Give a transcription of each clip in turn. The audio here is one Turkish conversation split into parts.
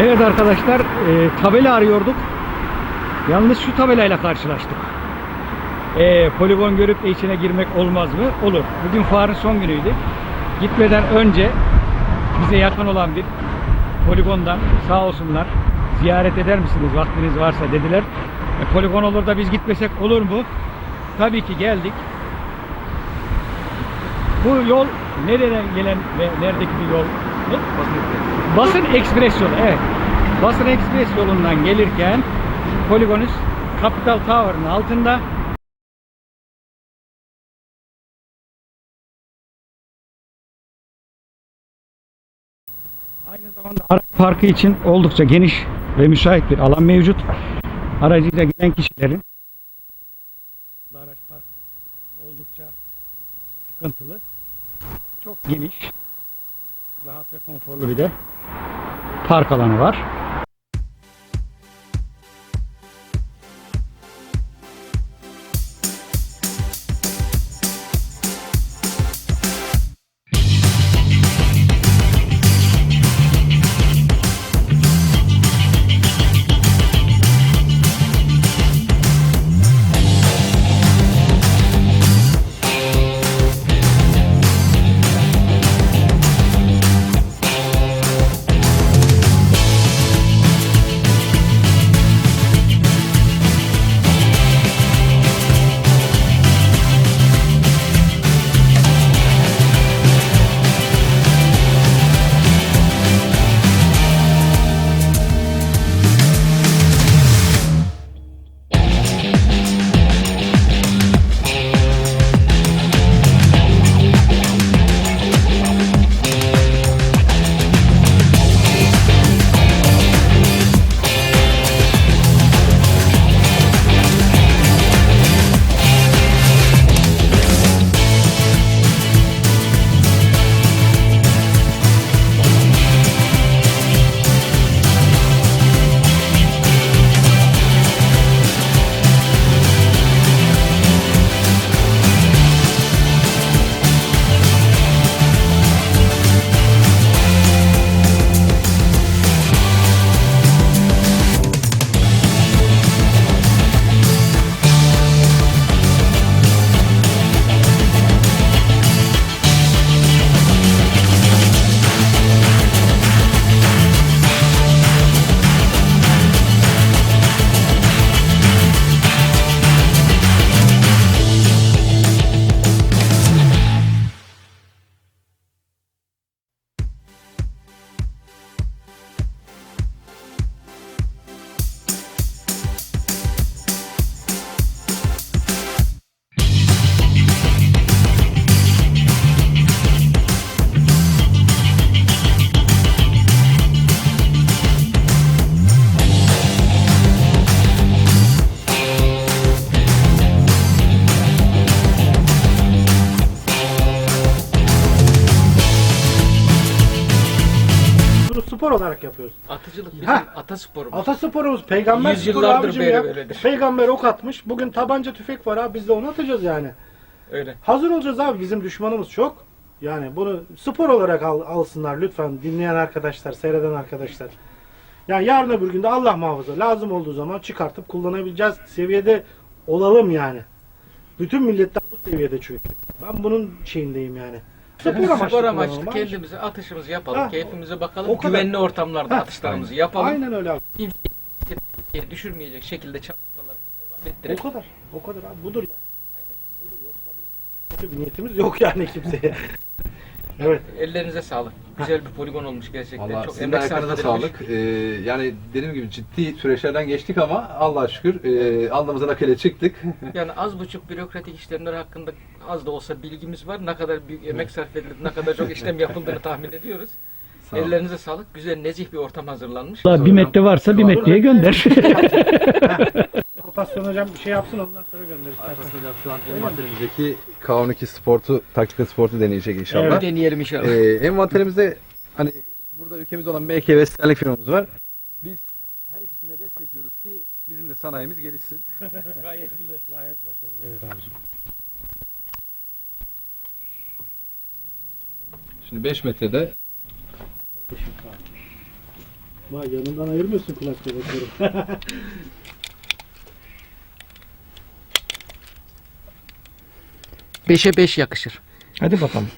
Evet arkadaşlar e, tabela arıyorduk. Yalnız şu tabelayla karşılaştık. E, poligon görüp de içine girmek olmaz mı? Olur. Bugün fuarın son günüydü. Gitmeden önce bize yakın olan bir poligondan sağ olsunlar ziyaret eder misiniz vaktiniz varsa dediler. E, poligon olur da biz gitmesek olur mu? Tabii ki geldik. Bu yol nereden gelen ve neredeki bir yol? Ne? Basın Ekspres yolu evet. Basın Ekspres yolundan gelirken Poligonus Capital Tower'ın altında Aynı zamanda araç parkı için oldukça geniş ve müsait bir alan mevcut. Aracıyla gelen kişilerin araç park oldukça sıkıntılı. Çok geniş, rahat ve konforlu bir de park alanı var. Spor olarak yapıyoruz. Atıcılık bizim Ha. atasporumuz. Atasporumuz peygamber sporu Yüzyıllardır abicim beri ya. böyledir. Peygamber ok atmış. Bugün tabanca tüfek var abi biz de onu atacağız yani. Öyle. Hazır olacağız abi bizim düşmanımız çok. Yani bunu spor olarak al- alsınlar lütfen dinleyen arkadaşlar, seyreden arkadaşlar. Yani yarın öbür günde Allah muhafaza lazım olduğu zaman çıkartıp kullanabileceğiz seviyede olalım yani. Bütün milletler bu seviyede çünkü. Ben bunun şeyindeyim yani. Spor amaçlı, Spor amaçlı kendimize atışımızı yapalım, Ha, keyfimize bakalım, o kadar. güvenli ortamlarda Ha, atışlarımızı yapalım. Aynen öyle abi. Geri düşürmeyecek şekilde çalışmaları devam O ettirelim. kadar. O kadar abi. Budur yani. Budur. Yoksa bir niyetimiz yok yani kimseye. Evet. Ellerinize sağlık. Güzel bir poligon olmuş gerçekten. Valla Çok sizin de emek sarf ayaklarınıza edilmiş. sağlık. Ee, yani dediğim gibi ciddi süreçlerden geçtik ama Allah'a şükür e, alnımızın akıyla çıktık. Yani az buçuk bürokratik işlemler hakkında az da olsa bilgimiz var. Ne kadar büyük emek sarf edilip ne kadar çok işlem yapıldığını tahmin ediyoruz. Sağ olun. Ellerinize sağlık. Güzel nezih bir ortam hazırlanmış. Valla bir metre varsa bir metreye gönder. Alparslan hocam bir şey yapsın ondan sonra gönder istersen. Arkadaşlar hocam şu an envanterimizdeki K12 Sport'u, taktikal Sport'u deneyecek inşallah. Evet. Deneyelim inşallah. Ee, envanterimizde hani burada ülkemizde olan MK ve Sterling firmamız var. Biz her ikisini de destekliyoruz ki bizim de sanayimiz gelişsin. Gayet güzel. Gayet başarılı. Evet abicim. Şimdi 5 metrede Vay yanından ayırmıyorsun kulak Beşe beş yakışır. Hadi bakalım.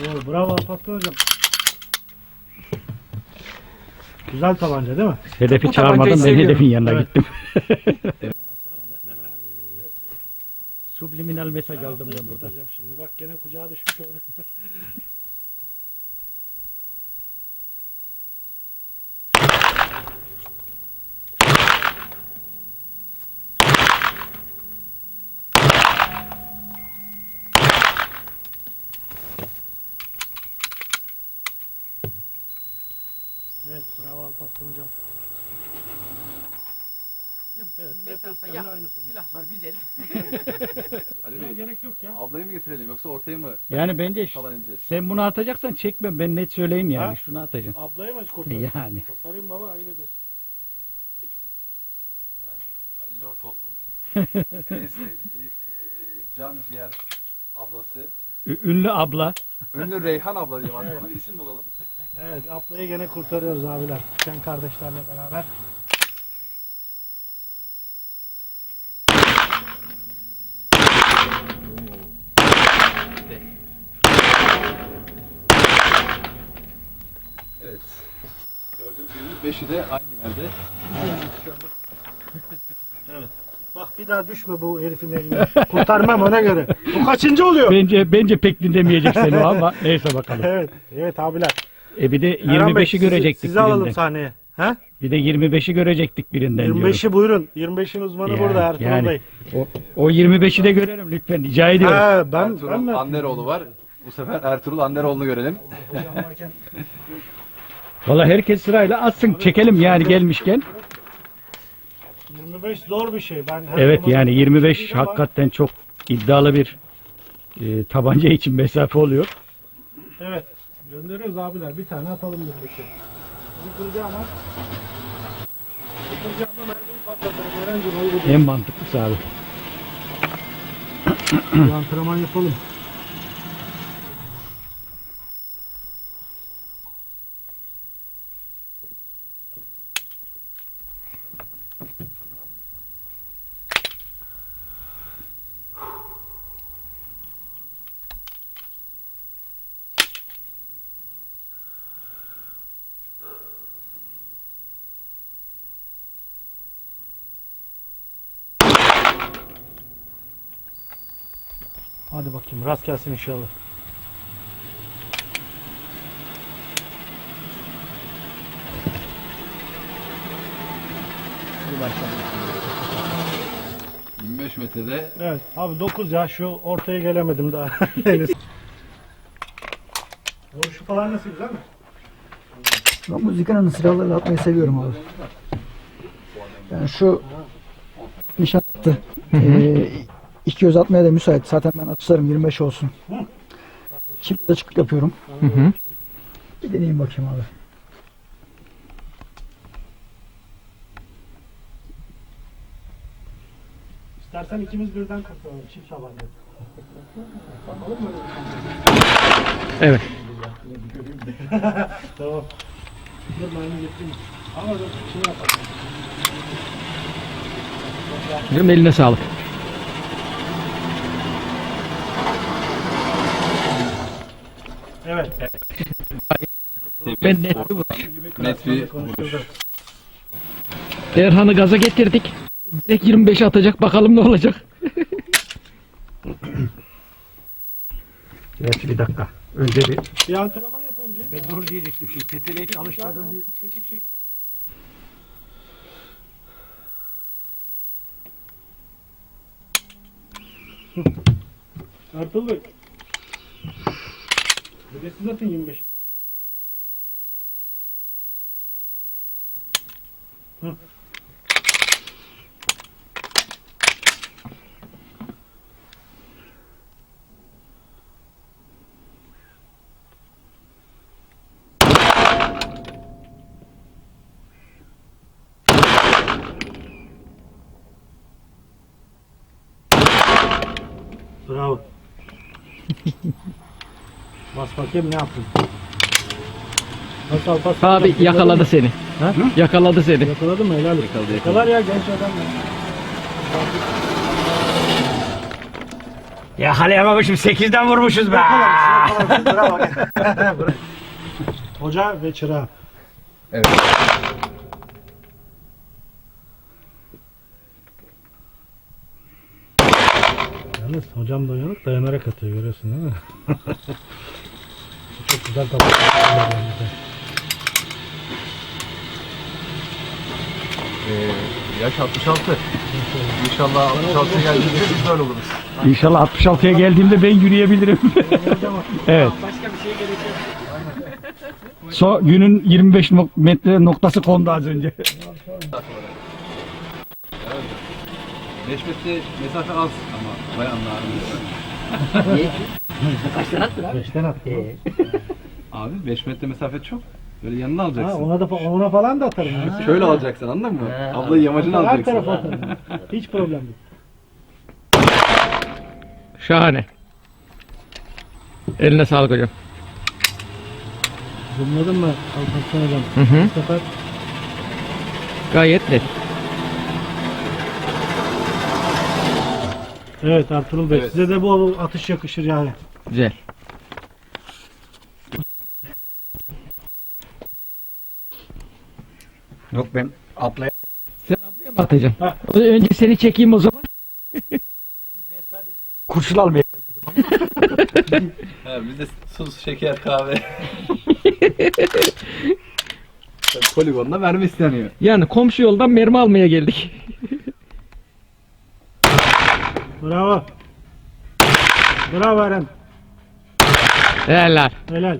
Oo, bravo Alparslan hocam. Güzel tabanca değil mi? Hedefi çağırmadan ben seviyorum. hedefin yanına Evet. gittim. Subliminal mesaj aldım ben burada. Şimdi bak gene kucağa düşmüş orada. Evet, Alparslan hocam. Evet, Mesafe hep yak. aynı sonuç. Silahlar güzel. Ali Bey, gerek yok ya. ablayı mı getirelim yoksa ortaya mı Yani bence ş- falan ineceğiz? sen bunu atacaksan çekme ben net söyleyeyim yani. Ha? Şunu atacaksın. Ablayı mı kurtarayım? Yani. Kurtarayım baba ayıp. Ali Lortoğlu'nun en sevdiği e, can ciğer ablası. Ü- Ünlü abla. Ünlü Reyhan abla diyeyim artık. Ona bir isim bulalım. Evet ablayı gene kurtarıyoruz abiler. Sen kardeşlerle beraber. Evet. Gördüğünüz gibi beşi de aynı yerde. Bak bir daha düşme bu herifin eline. Kurtarmam ona göre. Bu kaçıncı oluyor? Bence bence pek dinlemeyecek seni o ama neyse bakalım. evet. Evet abiler. E bir de Erhan Bey, 25'i sizi- görecektik Sizi alalım birinden. sahneye. Ha? Bir de 25'i görecektik birinden diyorum. 25'i buyurun. 25'in uzmanı Yani, burada Ertuğrul yani. Bey. O, o 25'i de görelim lütfen rica ediyorum. Ha, ben, ben Ertuğrul mi? Anderoğlu var. Bu sefer Ertuğrul Anderoğlu'nu görelim. Valla herkes sırayla atsın çekelim yani gelmişken. 25 zor bir şey. Ben her Evet zaman yani 25 söyleyeceğim ama- hakikaten çok iddialı bir e, tabanca için mesafe oluyor. Evet. Gönderiyoruz abiler. Bir tane atalım 25'i. Bunu kıracağım ama. Bu kıracağım ama mermiyi ayıp ediyorsun. En mantıklısı abi. Bir antrenman yapalım. Hadi bakayım rast gelsin inşallah. Hı. 25 metrede Evet abi 9 ya şu ortaya gelemedim daha henüz. Vuruşu falan nasıl güzel mi? Ben müzikanın silahlarla atmayı seviyorum abi. Yani şu nişan attı. Ee, iki göz atmaya da müsait. Zaten ben atışlarım 25 olsun. Çift açıklık yapıyorum. Bir deneyeyim bakayım abi. İstersen ikimiz birden kurtulalım çift tabanca. Evet. Tamam. Dur ben de getireyim. Ama dur şey yapalım. Hocam eline sağlık. Evet. Ben net bir vuruş. net bir vuruş. Erhan'ı gaza getirdik. Direkt 25'e atacak bakalım ne olacak. evet bir dakika. Önce bir Bir antrenman yap önce. Ben dur diyecektim şimdi. Tetele hiç alışmadım diye. Tetik şey. Bey. Ödesi zaten 25. Hı. Bas bakayım ne yaptın? Nasıl Alparslan? Abi Yakaladın yakaladı seni. Ha? Yakaladı seni. Yakaladın mı? Helal. Yakaladı, Yakalar ya genç adam ya. Yakalayamamışım 8'den vurmuşuz be. Yakalarsın, yakalarsın. Bravo. Hoca ve çırağı. Evet. Yalnız hocam da uyanık dayanarak atıyor görüyorsun değil mi? Çok güzel kapatıyor. Ee, yaş 66. İnşallah 66'ya geldiğimizde biz böyle oluruz. İnşallah 66'ya geldiğimde ben yürüyebilirim. evet. Başka bir şey gerekiyor. So, günün 25 nok- metre noktası kondu az önce. 5 metre mesafe az ama bayanlar. Beşten attı. Abi 5 metre mesafe çok. Böyle yanına Ha, alacaksın. ona da ona falan da atarım. ya. Şöyle alacaksın anladın mı? Ablayı yamacına Her alacaksın. tarafa atarım. Hiç problem değil. Şahane. Eline sağlık hocam. Zoomladın mı Alparslan hocam? Hı hı. Bu sefer Gayet net. Evet Ertuğrul Bey Evet. size de bu atış yakışır yani. Güzel. Yok ben atlaya. Sen ablaya mı atacaksın? Ha. Önce seni çekeyim o zaman. Kurşun almaya. Ha, bizde tuz, şeker, kahve. Poligonda mermi isteniyor. Yani komşu yoldan mermi almaya geldik. Bravo. Bravo Eren. Helal. Helal.